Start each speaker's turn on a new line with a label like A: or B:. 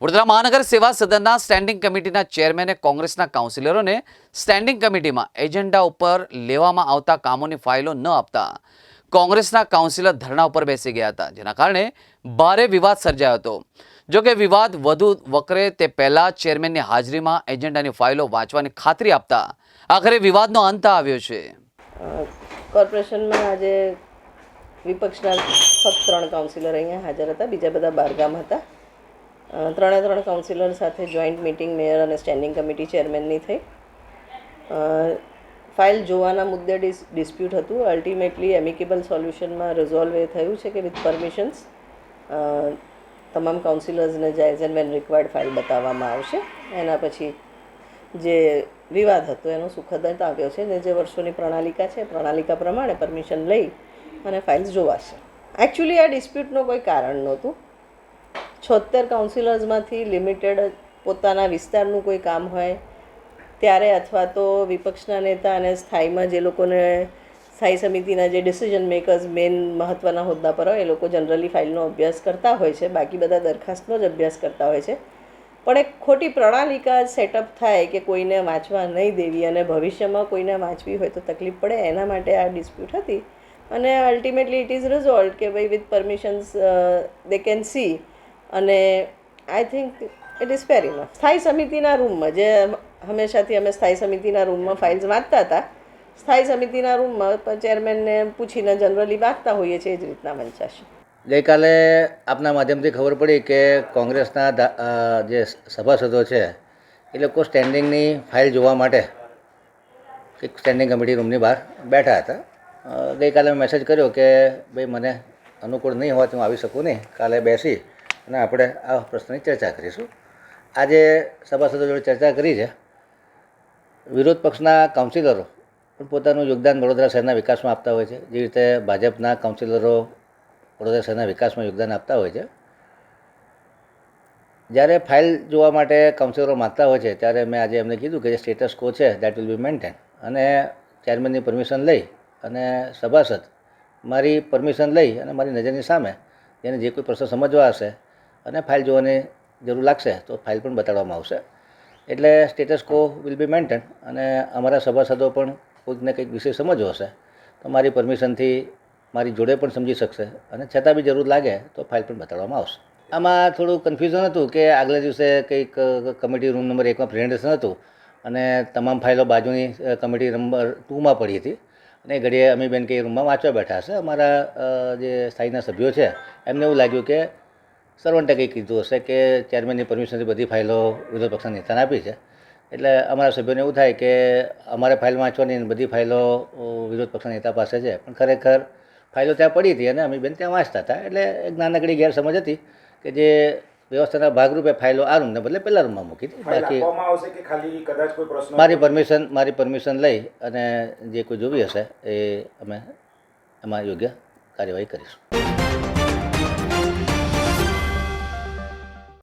A: વડોદરા મહાનગર સેવા સદનના સ્ટેન્ડિંગ કમિટીના ચેરમેને કોંગ્રેસના કાઉન્સિલરોને સ્ટેન્ડિંગ કમિટીમાં એજન્ડા ઉપર લેવામાં આવતા કામોની ફાઇલો ન આપતા કોંગ્રેસના કાઉન્સિલર ધરણા ઉપર બેસી ગયા હતા, જેના કારણે ભારે વિવાદ સર્જાયો હતો. જોકે વિવાદ વધુ વકરે તે પહેલા ચેરમેનની હાજરીમાં એજન્ડાની ફાઇલો વાંચવાની ખાતરી આપતા આખરે વિવાદનો અંત આવ્યો છે.
B: કોર્પોરેશનમાં આજે વિપક્ષના ફક્ત ત્રણ કાઉન્સિલર અહીંયા હાજર હતા, બીજા બધા બહારગામ હતા. ત્રણે ત્રણ કાઉન્સિલર સાથે જોઈન્ટ મિટિંગ મેયર અને સ્ટેન્ડિંગ કમિટી ચેરમેનની થઈ. ફાઇલ જોવાના મુદ્દે ડિસ ડિસ્પ્યુટ હતું. અલ્ટિમેટલી એમિકેબલ સોલ્યુશનમાં રિઝોલ્વ એ થયું છે કે વિથ પરમિશન્સ તમામ કાઉન્સિલર્સને as and when required file બતાવવામાં આવશે. એના પછી જે વિવાદ હતો, એનો સુખદ અંત આવ્યો છે ને જે વર્ષોની પ્રણાલિકા છે, પ્રણાલિકા પ્રમાણે પરમિશન લઈ અને ફાઇલ્સ જોવાશે. એકચ્યુઅલી આ ડિસ્પ્યુટનું કોઈ કારણ નહોતું. છોતેર કાઉન્સિલર્સમાંથી લિમિટેડ પોતાના વિસ્તારનું કોઈ કામ હોય, ત્યારે અથવા તો વિપક્ષના નેતા અને સ્થાયીમાં જે લોકોને સ્થાયી સમિતિના જે ડિસિઝન મેકર્સ મેઇન મહત્ત્વના હોદ્દા પર હોય, એ લોકો જનરલી ફાઇલનો અભ્યાસ કરતા હોય છે. બાકી બધા દરખાસ્તનો જ અભ્યાસ કરતા હોય છે. પણ એક ખોટી પ્રણાલિકા સેટઅપ થાય કે કોઈને વાંચવા નહીં દેવી અને ભવિષ્યમાં કોઈને વાંચવી હોય તો તકલીફ પડે, એના માટે આ ડિસ્પ્યુટ હતી. અને અલ્ટિમેટલી ઇટ ઇઝ રિઝોલ્વ કે ભાઈ with permissions they can see અને I think it is fair enough સ્થાયી સમિતિના રૂમમાં જે હંમેશાથી અમે સ્થાયી સમિતિના રૂમમાં ફાઇલ્સ વાંચતા હતા, સ્થાયી સમિતિના રૂમમાં ચેરમેનને પૂછીને જનરલી વાંચતા હોઈએ છીએ, એ જ રીતના વંચાશે.
C: ગઈકાલે આપના માધ્યમથી ખબર પડી કે કોંગ્રેસના જે સભાસદો છે, એ લોકો સ્ટેન્ડિંગની ફાઇલ જોવા માટે એક સ્ટેન્ડિંગ કમિટી રૂમની બહાર બેઠા હતા. ગઈકાલે મેં મેસેજ કર્યો કે, ભાઈ, મને અનુકૂળ નહીં હોવાથી હું આવી શકું નહીં. કાલે બેસી અને આપણે આ પ્રશ્નની ચર્ચા કરીશું. આજે સભાસદો જોડે ચર્ચા કરી છે. વિરોધ પક્ષના કાઉન્સિલરો પણ પોતાનું યોગદાન વડોદરા શહેરના વિકાસમાં આપતા હોય છે. જેવી રીતે ભાજપના કાઉન્સિલરો વડોદરા શહેરના વિકાસમાં યોગદાન આપતા હોય છે. જ્યારે ફાઇલ જોવા માટે કાઉન્સિલરો માગતા હોય છે, ત્યારે મેં આજે એમને કીધું કે જે સ્ટેટસ કો છે દેટ વિલ બી મેન્ટેન અને ચેરમેનની પરમિશન લઈ અને સભાસદ મારી પરમિશન લઈ અને મારી નજરની સામે એને જે કોઈ પ્રશ્ન સમજવા હશે અને ફાઇલ જોવાની જરૂર લાગશે, તો ફાઇલ પણ બતાડવામાં આવશે. એટલે સ્ટેટસ કો વિલ બી મેન્ટેન અને અમારા સભાસદો પણ કોઈકને કંઈક વિશે સમજવો હશે. તો મારી પરમિશનથી મારી જોડે પણ સમજી શકશે અને છતાં બી જરૂર લાગે તો ફાઇલ પણ બતાડવામાં આવશે. આમાં થોડું કન્ફ્યુઝન હતું કે આગલા દિવસે કંઈક કમિટી રૂમ નંબર એકમાં પ્રેઝન્ટેશન હતું અને તમામ ફાઇલો બાજુની કમિટી નંબર ટુમાં પડી હતી. અને ઘડીએ અમીબેન કે એ રૂમમાં વાંચવા બેઠા હશે. અમારા જે સ્થાયીના સભ્યો છે, એમને એવું લાગ્યું કે સર્વન્ટે કંઈ કીધું હશે કે ચેરમેનની પરમિશનથી બધી ફાઇલો વિરોધ પક્ષના નેતાને આપી છે. એટલે અમારા સભ્યોને એવું થાય કે અમારે ફાઇલ વાંચવાની બધી ફાઇલો વિરોધ પક્ષના નેતા પાસે છે. પણ ખરેખર ફાઇલો ત્યાં પડી હતી અને અમે બેન ત્યાં વાંચતા હતા. એટલે એક નાનકડી ગેરસમજ હતી કે જે વ્યવસ્થાના ભાગરૂપે ફાઇલો આ રૂમને બદલે પહેલા રૂમમાં મૂકી હતી. બાકી મારી પરમિશન મારી પરમિશન લઈ અને જે કોઈ જોવી હશે એ અમે એમાં યોગ્ય કાર્યવાહી કરીશું.